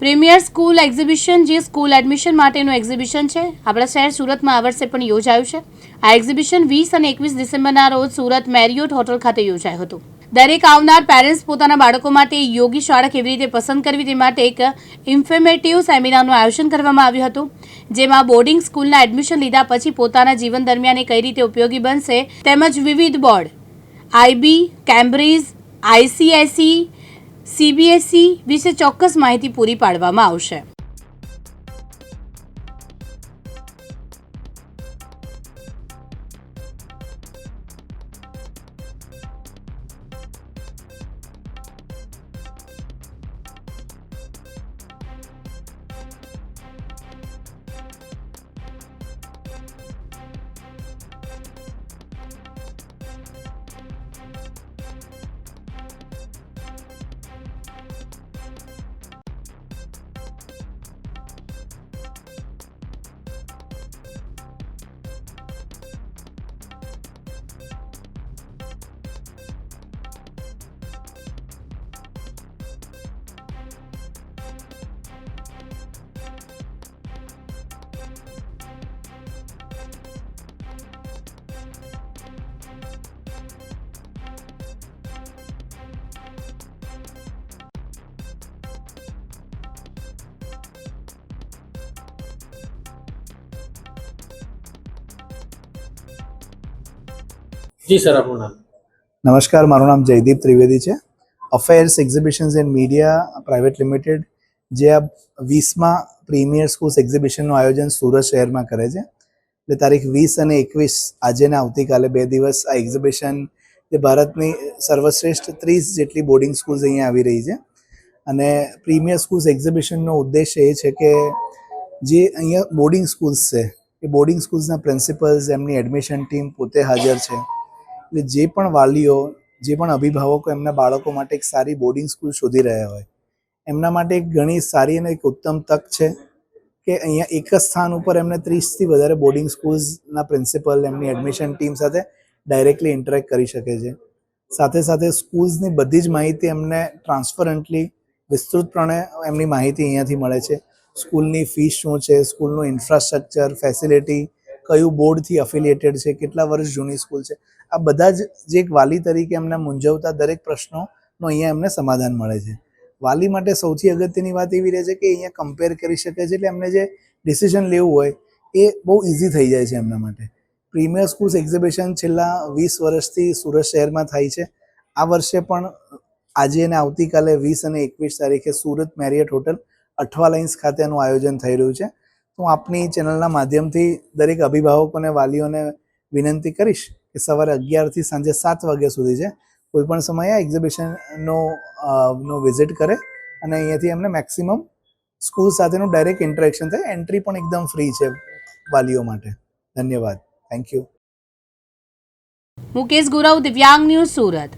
Premier school exhibition જે school admission માટેનું exhibition છે, આપણા શહેર સુરતમાં આ વર્ષે પણ યોજાયું છે. આ એક્ઝિબિશન વીસ અને એકવીસ ડિસેમ્બરના રોજ સુરત મેરિયોટ હોટલ ખાતે યોજાયું હતું. દરેક આવનાર પેરેન્ટ્સ પોતાના બાળકો માટે યોગી શાળા કેવી રીતે પસંદ કરવી તે માટે એક ઇન્ફોર્મેટિવ સેમિનારનું આયોજન કરવામાં આવ્યું હતું, જેમાં બોર્ડિંગ સ્કૂલના એડમિશન લીધા પછી પોતાના જીવન દરમિયાન કઈ રીતે ઉપયોગી બનશે તેમજ વિવિધ board, IB, Cambridge, ICSE CBSE વિશે ચોક્કસ માહિતી પૂરી પાડવામાં આવશે. જી સર, આપનું નામ? નમસ્કાર, મારું નામ જયદીપ ત્રિવેદી છે. Affairs exhibitions and media private limited જે આ વીસમાં પ્રીમિયર સ્કૂલ્સ એક્ઝિબિશનનું આયોજન સુરત શહેરમાં કરે છે. એટલે તારીખ વીસ અને એકવીસ આજે ને આવતીકાલે બે દિવસ આ એક્ઝિબિશન જે ભારતની સર્વશ્રેષ્ઠ ત્રીસ જેટલી બોર્ડિંગ સ્કૂલ્સ અહીંયા આવી રહી છે. અને પ્રીમિયર સ્કૂલ્સ એક્ઝિબિશનનો ઉદ્દેશ એ છે કે જે અહીંયા બોર્ડિંગ સ્કૂલ્સ છે, એ બોર્ડિંગ સ્કૂલ્સના પ્રિન્સિપલ્સ એમની એડમિશન ટીમ પોતે હાજર છે. એટલે જે પણ વાલીઓ, જે પણ અભિભાવકો એમના બાળકો માટે એક સારી બોર્ડિંગ સ્કૂલ શોધી રહ્યા હોય, એમના માટે એક ઘણી સારી અને એક ઉત્તમ તક છે કે અહીંયા એક જ સ્થાન ઉપર એમને ત્રીસથી વધારે બોર્ડિંગ સ્કૂલ્સના પ્રિન્સિપલ એમની એડમિશન ટીમ સાથે ડાયરેક્ટલી ઇન્ટરેક્ટ કરી શકે છે. સાથે સાથે સ્કૂલ્સની બધી જ માહિતી એમને ટ્રાન્સપરન્ટલી વિસ્તૃતપણે એમની માહિતી અહીંયાથી મળે છે. સ્કૂલની ફી શું છે? સ્કૂલનું ઇન્ફ્રાસ્ટ્રક્ચર ફેસિલિટી કયું બોર્ડથી અફિલિએટેડ છે, કેટલા વર્ષ જૂની સ્કૂલ છે. આ બધા જ જે એક વાલી તરીકે એમને મૂંઝવતા દરેક પ્રશ્નોનો અહીંયા એમને સમાધાન મળે છે. વાલી માટે સૌથી અગત્યની વાત એવી રહે છે કે અહીંયા કમ્પેર કરી શકે છે એટલે એમને જે ડિસિઝન લેવું હોય એ બહુ ઇઝી થઈ જાય છે એમના માટે. પ્રીમિયર સ્કૂલ્સ એક્ઝિબિશન છેલ્લા વીસ વર્ષથી સુરત શહેરમાં થાય છે. આ વર્ષે પણ આજે અને આવતીકાલે વીસ અને એકવીસ તારીખે Surat Marriott hotel Athwa lines ખાતે આયોજન થઈ રહ્યું છે. હું આપની ચેનલના માધ્યમથી દરેક અભિભાવકોને વાલીઓને વિનંતી કરીશ કે સવારે અગિયારથી સાંજે સાત વાગ્યા સુધી છે કોઈ પણ સમયે એક્ઝિબિશનનો નો વિઝિટ કરે અને અહીંયાથી એમને મેક્સિમમ સ્કૂલ સાથેનું ડાયરેક્ટ ઇન્ટરેક્શન થાય. એન્ટ્રી પણ એકદમ ફ્રી છે વાલીઓ માટે. ધન્યવાદ. થેન્ક યુ મુકેશ ગુરવ, દિવ્યાંગ ન્યૂઝ સુરત.